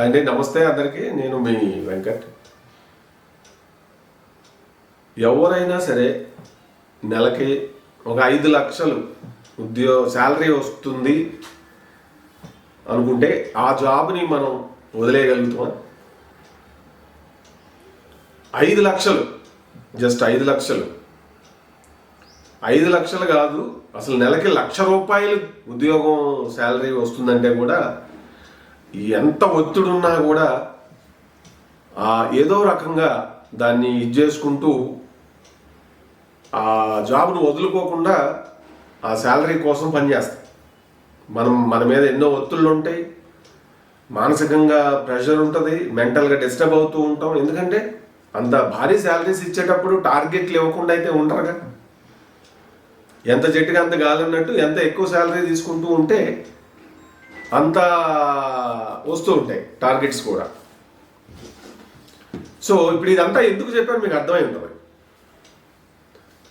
అండి నమస్తే అందరికీ. నేను మీ వెంకట్. ఎవరైనా సరే నెలకి ఒక ఐదు లక్షలు ఉద్యోగ శాలరీ వస్తుంది అనుకుంటే ఆ జాబ్ని మనం వదిలేయగలుగుతాం ఐదు లక్షలు జస్ట్ ఐదు లక్షలు. ఐదు లక్షలు కాదు అసలు నెలకి లక్ష రూపాయలు ఉద్యోగం శాలరీ వస్తుందంటే కూడా ఎంత ఒత్తిడున్నా కూడా ఆ ఏదో రకంగా దాన్ని ఇది చేసుకుంటూ ఆ జాబ్ను వదులుకోకుండా ఆ శాలరీ కోసం పనిచేస్తాం. మనం మన మీద ఎన్నో ఒత్తిళ్ళు ఉంటాయి. మానసికంగా ప్రెషర్ ఉంటుంది. మెంటల్గా డిస్టర్బ్ అవుతూ ఉంటాం. ఎందుకంటే అంత భారీ శాలరీస్ ఇచ్చేటప్పుడు టార్గెట్లు ఇవ్వకుండా అయితే ఉండరుగా ఎంత చెట్టుగా అంత గాలన్నట్టు ఎంత ఎక్కువ శాలరీ తీసుకుంటూ ఉంటే అంత వస్తూ ఉంటాయి టార్గెట్స్ కూడా. సో ఇప్పుడు ఇదంతా ఎందుకు చెప్పాను మీకు అర్థమై ఉంటుంది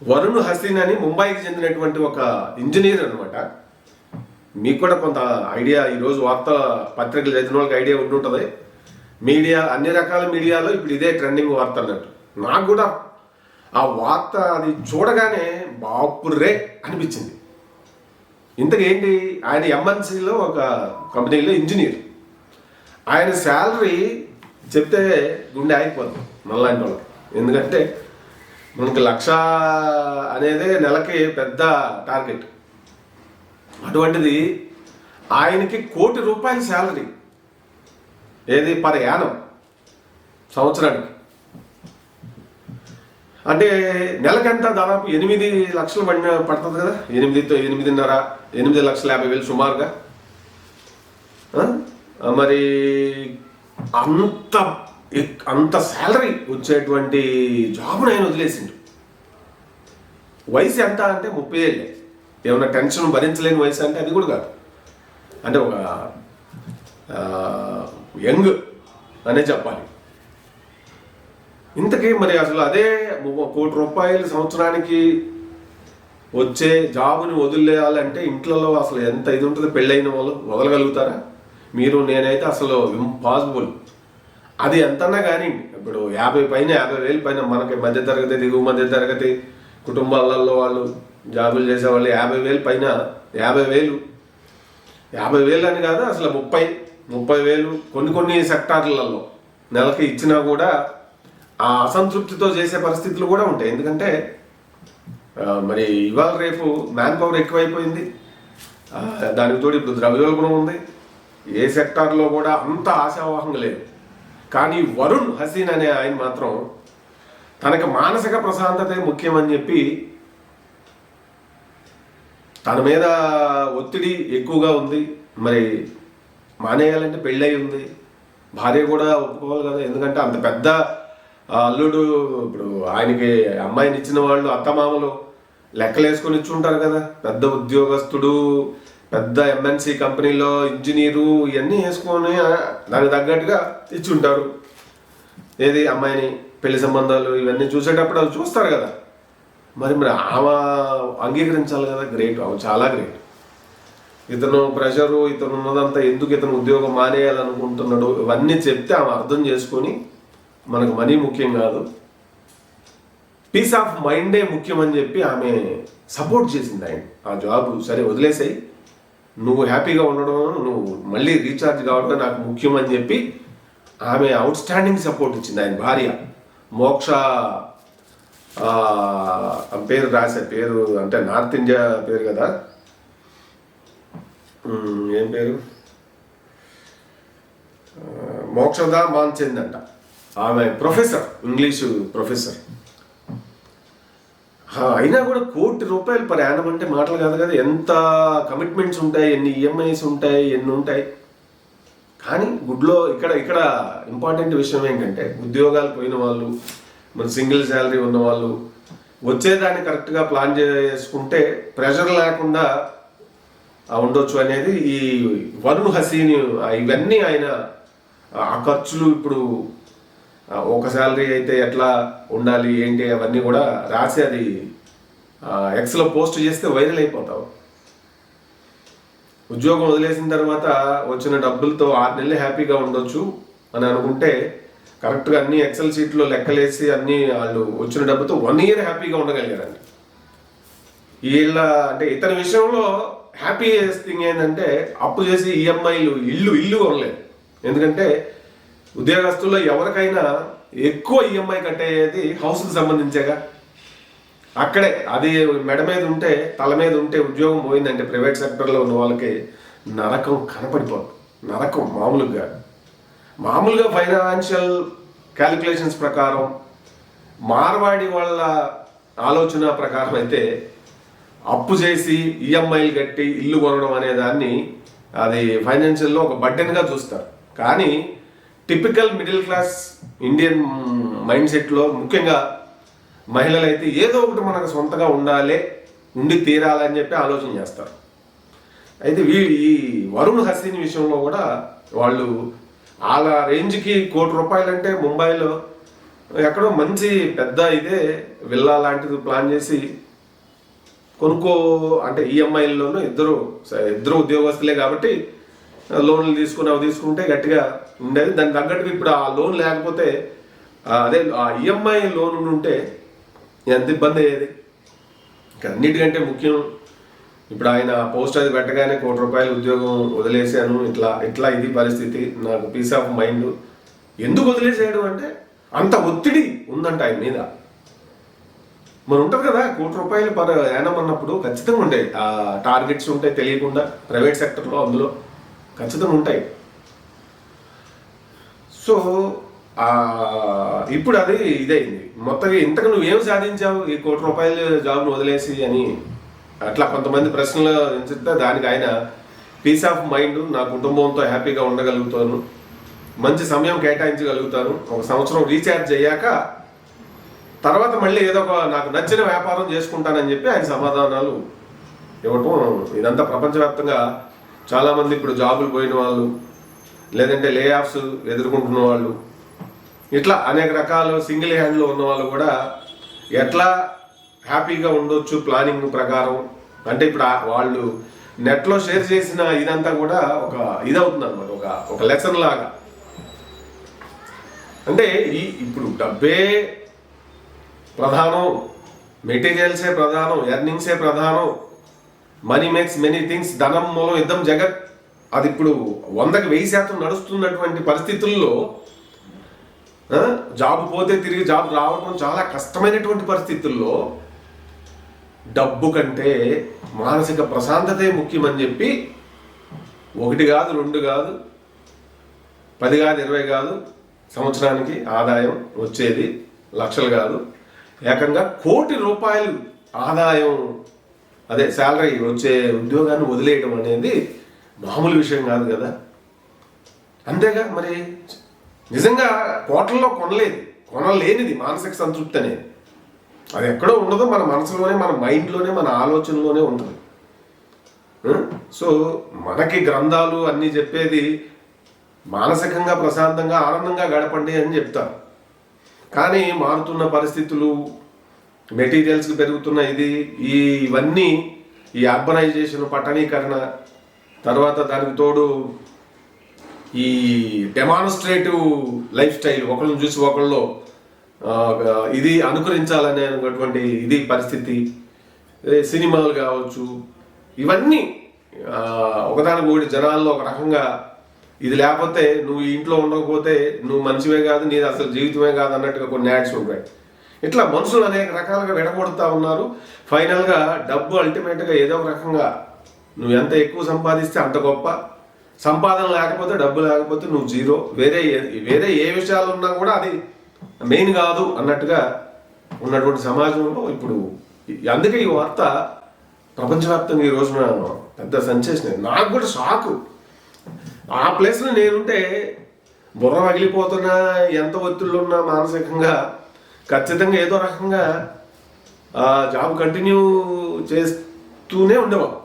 వరుణ్ హసీన్ అని ముంబైకి చెందినటువంటి ఒక ఇంజనీర్ అనమాట మీకు కూడా కొంత ఐడియా ఈరోజు వార్త పత్రికలు చదివిన వాళ్ళకి ఐడియా ఉంటుంటుంది మీడియా అన్ని రకాల మీడియాలో ఇప్పుడు ఇదే ట్రెండింగ్ వార్త అన్నట్టు. నాకు కూడా ఆ వార్త అది చూడగానే బాపుర్రే అనిపించింది. ఇంతకేంటి? ఆయన ఎంఎన్సీలో ఒక కంపెనీలో ఇంజనీర్. ఆయన శాలరీ చెప్తే గుండె ఆగిపోతుంది మనలాంటి వాళ్ళకి. ఎందుకంటే మనకి లక్ష అనేది నెలకి పెద్ద టార్గెట్. అటువంటిది ఆయనకి కోటి రూపాయల శాలరీ. ఏది పర్ యానం? సంవత్సరానికి. అంటే నెలకంతా దాదాపు ఎనిమిది లక్షలు పడిన పడుతుంది కదా? ఎనిమిదితో ఎనిమిదిన్నర ఎనిమిది లక్షల యాభై వేలు సుమారుగా? మరి అంత అంత శాలరీ వచ్చేటువంటి జాబ్ను ఆయన వదిలేసిండు. వయసు ఎంత అంటే ముప్పై ఏళ్ళే. ఏమన్నా టెన్షన్ భరించలేని వయసు అంటే అది కూడా కాదు. అంటే ఒక యంగ్ అనే చెప్పాలి. ఇంతకీ మరి అసలు అదే కోటి రూపాయలు సంవత్సరానికి వచ్చే జాబుని వదిలేయాలంటే ఇంట్లో అసలు ఎంత ఇది ఉంటుంది? పెళ్ళైన వాళ్ళు వదలగలుగుతారా? మీరు నేనైతే అసలు ఇంపాసిబుల్. అది ఎంతన్నా కానీ ఇప్పుడు యాభై పైన యాభై వేలు పైన మనకి మధ్య తరగతి దిగువ మధ్య తరగతి కుటుంబాలలో వాళ్ళు జాబులు చేసే వాళ్ళు యాభై వేలు పైన యాభై వేలు. యాభై వేలు అని కాదు అసలు ముప్పై ముప్పై వేలు కొన్ని కొన్ని సెక్టార్లలో నెలకి ఇచ్చినా కూడా ఆ అసంతృప్తితో చేసే పరిస్థితులు కూడా ఉంటాయి. ఎందుకంటే మరి ఇవాళ రేపు మ్యాన్ పవర్ ఎక్కువైపోయింది. దానికి తోడు ఇప్పుడు ద్రవ్యోల్బణం ఉంది. ఏ సెక్టార్లో కూడా అంత ఆశావాహం లేదు. కానీ వరుణ్ హసీన్ అనే ఆయన మాత్రం తనకు మానసిక ప్రశాంతతే ముఖ్యమని చెప్పి తన మీద ఒత్తిడి ఎక్కువగా ఉంది. మరి మానేయాలంటే పెళ్ళై ఉంది. భార్య కూడా ఒప్పుకోవాలి కదా. ఎందుకంటే అంత పెద్ద అల్లుడు ఇప్పుడు ఆయనకి అమ్మాయిని ఇచ్చిన వాళ్ళు అత్తమామలు లెక్కలేసుకొని ఇచ్చి ఉంటారు కదా. పెద్ద ఉద్యోగస్తుడు పెద్ద ఎంఎన్సి కంపెనీలో ఇంజనీరు ఇవన్నీ వేసుకొని దానికి తగ్గట్టుగా ఇచ్చి ఉంటారు ఏది అమ్మాయిని పెళ్ళి సంబంధాలు ఇవన్నీ చూసేటప్పుడు అవి చూస్తారు కదా. మరి మరి ఆమె అంగీకరించాలి కదా. గ్రేట్ ఆమె చాలా గ్రేట్. ఇతను ప్రెషరు ఇతను ఉన్నదంతా ఎందుకు ఇతను ఉద్యోగం మానేయాలనుకుంటున్నాడు? ఇవన్నీ చెప్తే ఆమె అర్థం చేసుకొని మనకు మనీ ముఖ్యం కాదు. పీస్ ఆఫ్ మైండే ముఖ్యం అని చెప్పి ఆమె సపోర్ట్ చేసింది ఆయన. ఆ జాబ్ సరే వదిలేసాయి. నువ్వు హ్యాపీగా ఉండడం నువ్వు మళ్ళీ రీఛార్జ్ కావడం నాకు ముఖ్యం అని చెప్పి ఆమె అవుట్ స్టాండింగ్ సపోర్ట్ ఇచ్చింది ఆయన భార్య. మోక్ష ఆ, పేరు రాసే పేరు అంటే నార్త్ ఇండియా పేరు కదా. ఏం పేరు? మోక్షదా మోక్షద అంట ఆమె ప్రొఫెసర్ ఇంగ్లీషు ప్రొఫెసర్. అయినా కూడా కోటి రూపాయలు పర్ యానం అంటే మాటలు కాదు కదా. ఎంత కమిట్మెంట్స్ ఉంటాయి ఎన్ని ఈఎంఐస్ ఉంటాయి ఎన్ని ఉంటాయి. కానీ గుడ్లో ఇక్కడ ఇక్కడ ఇంపార్టెంట్ విషయం ఏంటంటే ఉద్యోగాలు పోయిన వాళ్ళు మన సింగిల్ శాలరీ ఉన్న వాళ్ళు వచ్చేదాన్ని కరెక్ట్గా ప్లాన్ చేసుకుంటే ప్రెషర్ లేకుండా ఉండొచ్చు అనేది ఈ వరుణ్ హసీన్ ఇవన్నీ ఆయన ఆ ఖర్చులు ఇప్పుడు ఒక శాలరీ అయితే ఎట్లా ఉండాలి ఏంటి అవన్నీ కూడా రాసి అది ఎక్స్లో పోస్ట్ చేస్తే వైరల్ అయిపోతావు. ఉద్యోగం వదిలేసిన తర్వాత వచ్చిన డబ్బులతో ఆరు నెలలు హ్యాపీగా ఉండొచ్చు అని అనుకుంటే కరెక్ట్గా అన్ని ఎక్సెల్ షీట్లో లెక్కలేసి అన్ని వాళ్ళు వచ్చిన డబ్బుతో వన్ ఇయర్ హ్యాపీగా ఉండగలిగారండి. వీళ్ళ అంటే ఇతని విషయంలో హ్యాపీ థింగ్ ఏంటంటే అప్పు చేసి ఈఎంఐలు ఇల్లు ఇల్లు కొనలేదు. ఎందుకంటే ఉద్యోగస్తుల్లో ఎవరికైనా ఎక్కువ ఈఎంఐ కట్టేది హౌస్కి సంబంధించేగా. అక్కడే అది మెడ మీద ఉంటే తల మీద ఉంటే ఉద్యోగం పోయిందంటే ప్రైవేట్ సెక్టర్లో ఉన్న వాళ్ళకి నరకం కనపడిపోదు నరకం మామూలుగా. మామూలుగా ఫైనాన్షియల్ క్యాలిక్యులేషన్స్ ప్రకారం మార్వాడి వాళ్ళ ఆలోచన ప్రకారం అయితే అప్పు చేసి ఈఎంఐలు కట్టి ఇల్లు కొనడం అనే దాన్ని అది ఫైనాన్షియల్లో ఒక బడ్డెన్గా చూస్తారు. కానీ typical middle class Indian mind సెట్లో ముఖ్యంగా మహిళలు అయితే ఏదో ఒకటి మనకు సొంతగా ఉండాలి ఉండి తీరాలని చెప్పి ఆలోచన చేస్తారు. అయితే వీ ఈ వరుణ్ హసీన్ విషయంలో కూడా వాళ్ళు వాళ్ళ రేంజ్కి కోటి రూపాయలు అంటే ముంబైలో ఎక్కడో మంచి పెద్ద ఇదే విల్లా లాంటిది ప్లాన్ చేసి కొనుక్కో అంటే ఈఎంఐల్లోనూ ఇద్దరు ఇద్దరు ఉద్యోగస్తులే కాబట్టి లోన్లు తీసుకుని అవి తీసుకుంటే గట్టిగా ఉండేది. దానికి తగ్గట్టుగా ఇప్పుడు ఆ లోన్ లేకపోతే అదే ఆ ఈఎంఐ లోన్ ఉంటే ఎంత ఇబ్బంది అయ్యేది. ఇంకా అన్నిటికంటే ముఖ్యం ఇప్పుడు ఆయన పోస్ట్ అది పెట్టగానే కోటి రూపాయలు ఉద్యోగం వదిలేశాను ఇట్లా ఇట్లా ఇది పరిస్థితి నాకు పీస్ ఆఫ్ మైండ్ ఎందుకు వదిలేసాడు అంటే అంత ఒత్తిడి ఉందంట ఆయన మీద. మరి ఉంటుంది కదా కోటి రూపాయలు పర్ యానం అన్నప్పుడు ఖచ్చితంగా ఉంటాయి ఆ టార్గెట్స్ ఉంటాయి తెలియకుండా ప్రైవేట్ సెక్టర్లో అందులో ఖచ్చితంగా ఉంటాయి. సో ఇప్పుడు అది ఇదైంది. మొత్తంగా ఇంతకు నువ్వేం సాధించావు? ఈ కోటి రూపాయలు జాబ్ను వదిలేసి అని అట్లా కొంతమంది ప్రశ్నలు చెప్తే దానికి ఆయన పీస్ ఆఫ్ మైండ్ నా కుటుంబంతో హ్యాపీగా ఉండగలుగుతాను. మంచి సమయం కేటాయించగలుగుతాను. ఒక సంవత్సరం రీఛార్జ్ అయ్యాక తర్వాత మళ్ళీ ఏదో ఒక నాకు నచ్చిన వ్యాపారం చేసుకుంటానని చెప్పి ఆయన సమాధానాలు ఇవ్వటం ఇదంతా ప్రపంచవ్యాప్తంగా చాలామంది ఇప్పుడు జాబులు పోయిన వాళ్ళు లేదంటే లే ఆఫ్స్ ఎదుర్కొంటున్న వాళ్ళు ఇట్లా అనేక రకాలు సింగిల్ హ్యాండ్లో ఉన్న వాళ్ళు కూడా ఎట్లా హ్యాపీగా ఉండొచ్చు ప్లానింగ్ ప్రకారం? అంటే ఇప్పుడు వాళ్ళు నెట్లో షేర్ చేసిన ఇదంతా కూడా ఒక ఇదవుతుంది అనమాట ఒక ఒక లెసన్ లాగా. అంటే ఈ ఇప్పుడు డబ్బే ప్రధానం మెటీరియల్సే ప్రధానం ఎర్నింగ్సే ప్రధానం మనీ మేక్స్ మెనీ థింగ్స్ ధనం మూలం యుద్ధం జగత్. అది ఇప్పుడు వందకి వెయ్యి శాతం నడుస్తున్నటువంటి పరిస్థితుల్లో జాబ్ పోతే తిరిగి జాబ్ రావడం చాలా కష్టమైనటువంటి పరిస్థితుల్లో డబ్బు కంటే మానసిక ప్రశాంతతే ముఖ్యమని చెప్పి ఒకటి కాదు రెండు కాదు పది కాదు ఇరవై కాదు సంవత్సరానికి ఆదాయం వచ్చేది లక్షలు కాదు. ఏకంగా కోటి రూపాయలు ఆదాయం అదే శాలరీ వచ్చే ఉద్యోగాన్ని వదిలేయడం అనేది మామూలు విషయం కాదు కదా. అంతేగా మరి నిజంగా కోటల్లో కొనలేదు కొనలేనిది మానసిక సంతృప్తి అనేది. అది ఎక్కడో ఉండదు మన మనసులోనే మన మైండ్లోనే మన ఆలోచనలోనే ఉంటుంది. సో మనకి గ్రంథాలు అన్నీ చెప్పేది మానసికంగా ప్రశాంతంగా ఆనందంగా గడపండి అని చెప్తారు. కానీ మారుతున్న పరిస్థితులు మెటీరియల్స్కి పెరుగుతున్న ఇది ఈ ఇవన్నీ ఈ అర్బనైజేషన్ పట్టణీకరణ తర్వాత దానికి తోడు ఈ డెమాన్స్ట్రేటివ్ లైఫ్ స్టైల్ ఒకళ్ళని చూసి ఒకళ్ళు ఇది అనుకరించాలనే అనుకున్నటువంటి ఇది పరిస్థితి. సినిమాలు కావచ్చు ఇవన్నీ ఒకదానికి ఒకటి జనాల్లో ఒక రకంగా ఇది లేకపోతే నువ్వు ఇంట్లో ఉండకపోతే నువ్వు మనిషివే కాదు నీది అసలు జీవితమే కాదు అన్నట్టుగా కొన్ని యాడ్స్ ఉంటాయి. ఇట్లా మనుషులు అనేక రకాలుగా విడగొడుతూ ఉన్నారు. ఫైనల్గా డబ్బు అల్టిమేట్గా ఏదో ఒక రకంగా నువ్వు ఎంత ఎక్కువ సంపాదిస్తే అంత గొప్ప. సంపాదన లేకపోతే డబ్బు లేకపోతే నువ్వు జీరో. వేరే వేరే ఏ విషయాలు ఉన్నా కూడా అది మెయిన్ కాదు అన్నట్టుగా ఉన్నటువంటి సమాజంలో ఇప్పుడు అందుకే ఈ వార్త ప్రపంచవ్యాప్తంగా ఈ రోజున పెద్ద సెన్సేషన్ నాకు కూడా షాకు. ఆ ప్లేస్లో నేనుంటే బుర్ర పగిలిపోతున్నా ఎంత ఒత్తిళ్ళు ఉన్నా మానసికంగా ఖచ్చితంగా ఏదో రకంగా ఆ జాబ్ కంటిన్యూ చేస్తూనే ఉండేవాడు.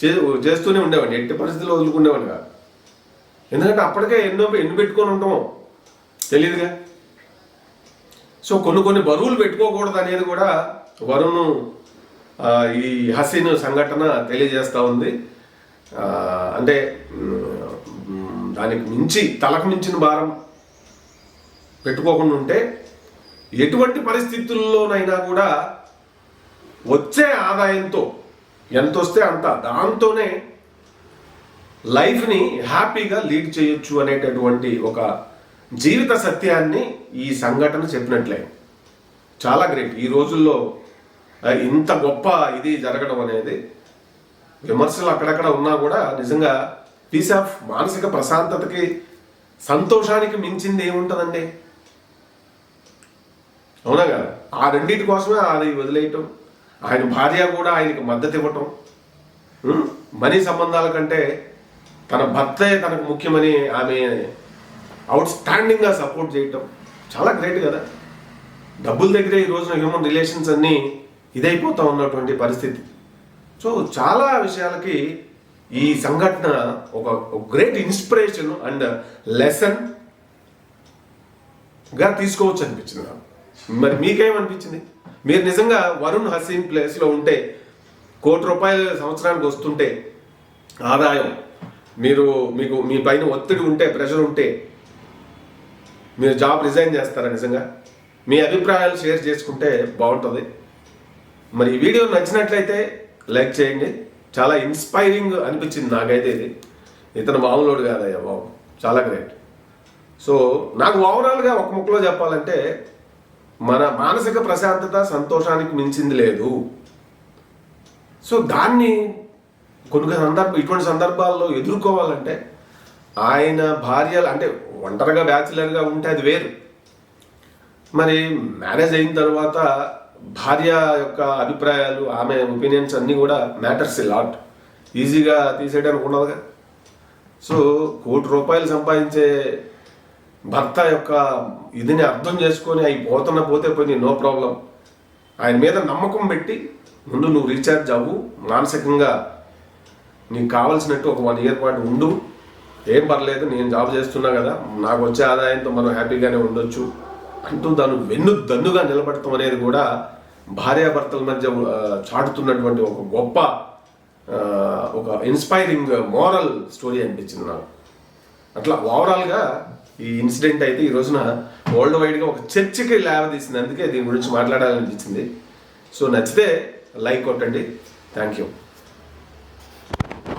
చే చేస్తూనే ఉండేవాడిని. ఎట్టి పరిస్థితుల్లో వదులుకునేవాడిని కాదు. ఎందుకంటే అప్పటికే ఎన్నో ఎన్ని పెట్టుకొని ఉంటామో తెలియదుగా సో కొన్ని కొన్ని బరువులు పెట్టుకోకూడదు అనేది కూడా వరుణ్ ఈ హసీన్ సంఘటన తెలియజేస్తూ ఉంది. అంటే దానికి మించి తలకు మించిన భారం పెట్టుకోకుండా ఉంటే ఎటువంటి పరిస్థితుల్లోనైనా కూడా వచ్చే ఆదాయంతో ఎంత వస్తే అంత దాంతోనే లైఫ్ని హ్యాపీగా లీడ్ చేయొచ్చు అనేటటువంటి ఒక జీవిత సత్యాన్ని ఈ సంఘటన చెప్పినట్లే. చాలా గ్రేట్. ఈ రోజుల్లో ఇంత గొప్ప ఇది జరగడం అనేది విమర్శలు అక్కడక్కడ ఉన్నా కూడా నిజంగా పీస్ ఆఫ్ మానసిక ప్రశాంతతకి సంతోషానికి మించింది ఏముంటుందండి? అవునా కదా? ఆ రెండింటి కోసమే అది వదిలేయటం. ఆయన భార్య కూడా ఆయనకి మద్దతు ఇవ్వటం. మనీ సంబంధాల కంటే తన భర్తే తనకు ముఖ్యమని ఆమె అవుట్ స్టాండింగ్గా సపోర్ట్ చేయటం చాలా గ్రేట్ కదా? డబ్బుల దగ్గరే ఈ రోజున హ్యూమన్ రిలేషన్స్ అన్నీ ఇదైపోతూ ఉన్నటువంటి పరిస్థితి. సో చాలా విషయాలకి ఈ సంఘటన ఒక గ్రేట్ ఇన్స్పిరేషన్ అండ్ లెసన్గా తీసుకోవచ్చు అనిపించింది నాకు. మరి మీకేమనిపించింది? మీరు నిజంగా వరుణ్ హసీన్ ప్లేస్లో ఉంటే కోటి రూపాయలు సంవత్సరానికి వస్తుంటే ఆదాయం మీరు మీకు మీ పైన ఒత్తిడి ఉంటే ప్రెషర్ ఉంటే మీరు జాబ్ రిజైన్ చేస్తారా నిజంగా? మీ అభిప్రాయాలు షేర్ చేసుకుంటే బాగుంటుంది. మరి ఈ వీడియో నచ్చినట్లయితే లైక్ చేయండి. చాలా ఇన్స్పైరింగ్ అనిపించింది నాకైతే ఇది. ఇతను మామూలుడు కాదయ్యా బాబు చాలా గ్రేట్. సో నాకు ఓవరాల్గా ఒక ముక్కలో చెప్పాలంటే మన మానసిక ప్రశాంతత సంతోషానికి మించింది లేదు. సో దాన్ని కొన్ని సందర్భ ఇటువంటి సందర్భాల్లో ఎదుర్కోవాలంటే ఆయన భార్యలు అంటే ఒంటరిగా బ్యాచిలర్గా ఉంటే అది వేరు. మరి మ్యారేజ్ అయిన తర్వాత భార్య యొక్క అభిప్రాయాలు ఆమె ఒపీనియన్స్ అన్నీ కూడా మ్యాటర్స్ లాట్. ఈజీగా తీసేయడానికి ఉండదుగా. సో కోటి రూపాయలు సంపాదించే భర్త యొక్క ఇదిని అర్థం చేసుకొని అవి పోతున్న పోతే పోయింది నో ప్రాబ్లం ఆయన మీద నమ్మకం పెట్టి ముందు నువ్వు రీఛార్జ్ అవ్వు మానసికంగా నీకు కావాల్సినట్టు ఒక వన్ ఇయర్ పాటు ఉండు. ఏం పర్లేదు నేను జాబ్ చేస్తున్నా కదా నాకు వచ్చే ఆదాయంతో మనం హ్యాపీగానే ఉండొచ్చు అంటూ దాన్ని వెన్ను దన్నుగా నిలబడటం అనేది కూడా భార్యాభర్తల మధ్య చాటుతున్నటువంటి ఒక గొప్ప ఒక ఇన్స్పైరింగ్ మోరల్ స్టోరీ అనిపించింది నాకు. అట్లా ఓవరాల్గా ఈ ఇన్సిడెంట్ అయితే ఈ రోజున వరల్డ్ వైడ్గా ఒక చర్చకి లేవదీసింది అందుకే దీని గురించి మాట్లాడాలనిపించింది. సో నచ్చితే లైక్ కొట్టండి. Thank you